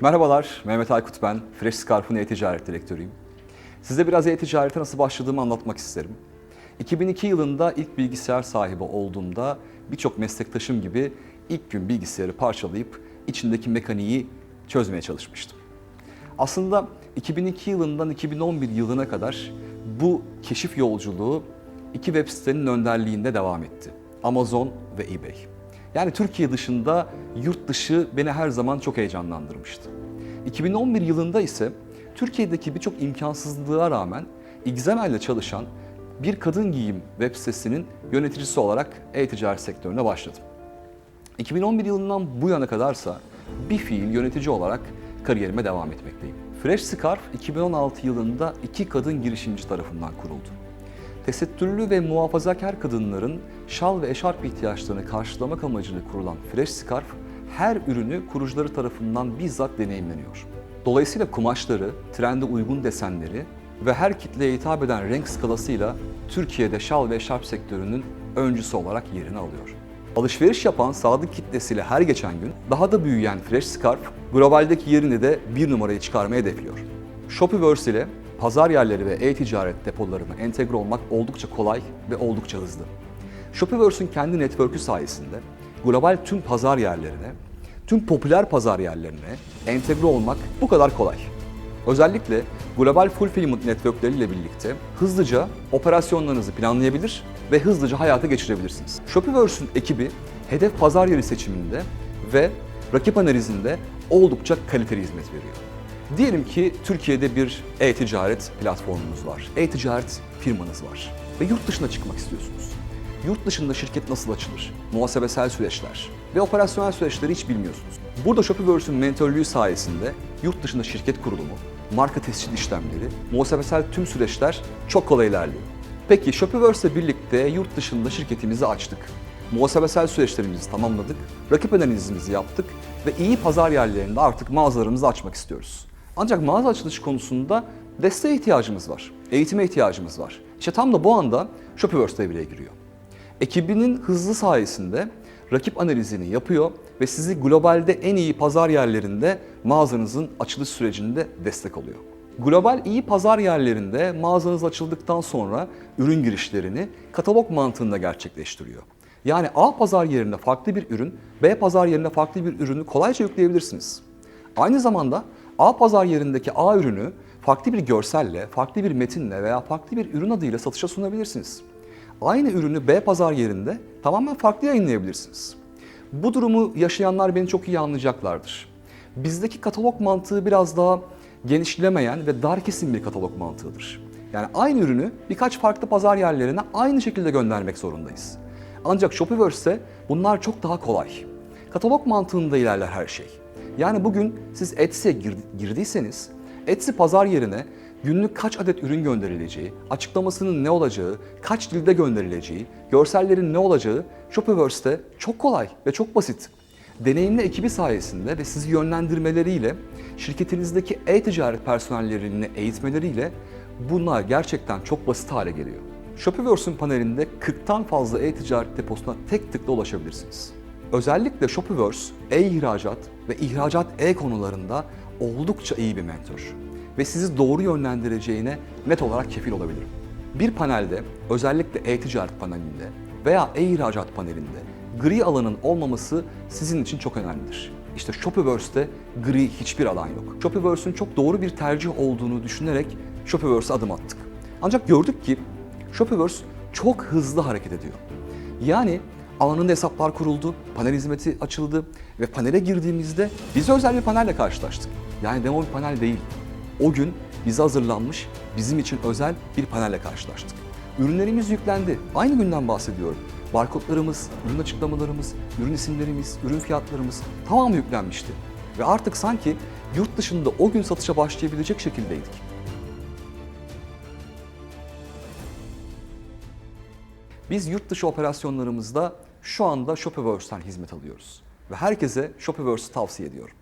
Merhabalar, Mehmet Aykut ben. Fresh Scarf'ın e-ticaret direktörüyüm. Size biraz e-ticarete nasıl başladığımı anlatmak isterim. 2002 yılında ilk bilgisayar sahibi olduğumda birçok meslektaşım gibi ilk gün bilgisayarı parçalayıp içindeki mekaniği çözmeye çalışmıştım. Aslında 2002 yılından 2011 yılına kadar bu keşif yolculuğu iki web sitenin önderliğinde devam etti. Amazon ve eBay. Yani Türkiye dışında yurt dışı beni her zaman çok heyecanlandırmıştı. 2011 yılında ise Türkiye'deki birçok imkansızlığa rağmen XML ile çalışan bir kadın giyim web sitesinin yöneticisi olarak e-ticaret sektörüne başladım. 2011 yılından bu yana kadarsa bir fiil yönetici olarak kariyerime devam etmekteyim. Fresh Scarf 2016 yılında iki kadın girişimci tarafından kuruldu. Tesettürlü ve muhafazakar kadınların şal ve eşarp ihtiyaçlarını karşılamak amacıyla kurulan Fresh Scarf, her ürünü kurucuları tarafından bizzat deneyimleniyor. Dolayısıyla kumaşları, trende uygun desenleri ve her kitleye hitap eden renk skalasıyla Türkiye'de şal ve eşarp sektörünün öncüsü olarak yerini alıyor. Alışveriş yapan sadık kitlesiyle her geçen gün daha da büyüyen Fresh Scarf, globaldeki yerini de bir numarayı çıkarmayı hedefliyor. Shopify ile pazar yerleri ve e-ticaret depolarına entegre olmak oldukça kolay ve oldukça hızlı. Shopify'ın kendi network'ü sayesinde global tüm pazar yerlerine, tüm popüler pazar yerlerine entegre olmak bu kadar kolay. Özellikle global fulfillment networkleriyle birlikte hızlıca operasyonlarınızı planlayabilir ve hızlıca hayata geçirebilirsiniz. Shopify'ın ekibi hedef pazar yeri seçiminde ve rakip analizinde oldukça kaliteli hizmet veriyor. Diyelim ki Türkiye'de bir e-ticaret platformunuz var, e-ticaret firmanız var ve yurt dışına çıkmak istiyorsunuz. Yurt dışında şirket nasıl açılır? Muhasebesel süreçler ve operasyonel süreçleri hiç bilmiyorsunuz. Burada Shopify'ın mentörlüğü sayesinde yurt dışında şirket kurulumu, marka tescil işlemleri, muhasebesel tüm süreçler çok kolay ilerliyor. Peki Shopify ile birlikte yurt dışında şirketimizi açtık. Muhasebesel süreçlerimizi tamamladık, rakip analizimizi yaptık ve iyi pazar yerlerinde artık mağazalarımızı açmak istiyoruz. Ancak mağaza açılışı konusunda desteğe ihtiyacımız var, eğitime ihtiyacımız var. İşte tam da bu anda Shopify devreye giriyor. Ekibinin hızlı sayesinde rakip analizini yapıyor ve sizi globalde en iyi pazar yerlerinde mağazanızın açılış sürecinde destek oluyor. Global iyi pazar yerlerinde mağazanız açıldıktan sonra ürün girişlerini katalog mantığında gerçekleştiriyor. Yani A pazar yerine farklı bir ürün, B pazar yerine farklı bir ürünü kolayca yükleyebilirsiniz. Aynı zamanda A pazar yerindeki A ürünü farklı bir görselle, farklı bir metinle veya farklı bir ürün adıyla satışa sunabilirsiniz. Aynı ürünü B pazar yerinde tamamen farklı yayınlayabilirsiniz. Bu durumu yaşayanlar beni çok iyi anlayacaklardır. Bizdeki katalog mantığı biraz daha genişlemeyen ve dar kesim bir katalog mantığıdır. Yani aynı ürünü birkaç farklı pazar yerlerine aynı şekilde göndermek zorundayız. Ancak Shopify'se bunlar çok daha kolay. Katalog mantığında ilerler her şey. Yani bugün siz Etsy'e gir- girdiyseniz Etsy pazar yerine günlük kaç adet ürün gönderileceği, açıklamasının ne olacağı, kaç dilde gönderileceği, görsellerin ne olacağı Shopify'te çok kolay ve çok basit. Deneyimli ekibi sayesinde ve sizi yönlendirmeleriyle, şirketinizdeki e-ticaret personellerini eğitmeleriyle bunlar gerçekten çok basit hale geliyor. Shopify'ın panelinde 40'tan fazla e-ticaret deposuna tek tıkla ulaşabilirsiniz. Özellikle Shopify, e-ihracat ve ihracat e-konularında oldukça iyi bir mentor ve sizi doğru yönlendireceğine net olarak kefil olabilirim. Bir panelde, özellikle e-ticaret panelinde veya e-ihracat panelinde gri alanın olmaması sizin için çok önemlidir. İşte Shopify'de gri hiçbir alan yok. Shopify'ın çok doğru bir tercih olduğunu düşünerek Shopify'e adım attık. Ancak gördük ki Shopify çok hızlı hareket ediyor. Yani anında hesaplar kuruldu, panel hizmeti açıldı ve panele girdiğimizde bize özel bir panelle karşılaştık. Yani demo bir panel değil. O gün bize hazırlanmış, bizim için özel bir panelle karşılaştık. Ürünlerimiz yüklendi. Aynı günden bahsediyorum. Barkodlarımız, ürün açıklamalarımız, ürün isimlerimiz, ürün fiyatlarımız tamamı yüklenmişti. Ve artık sanki yurt dışında o gün satışa başlayabilecek şekildeydik. Biz yurt dışı operasyonlarımızda şu anda Shopify'den hizmet alıyoruz. Ve herkese Shopify'ı tavsiye ediyorum.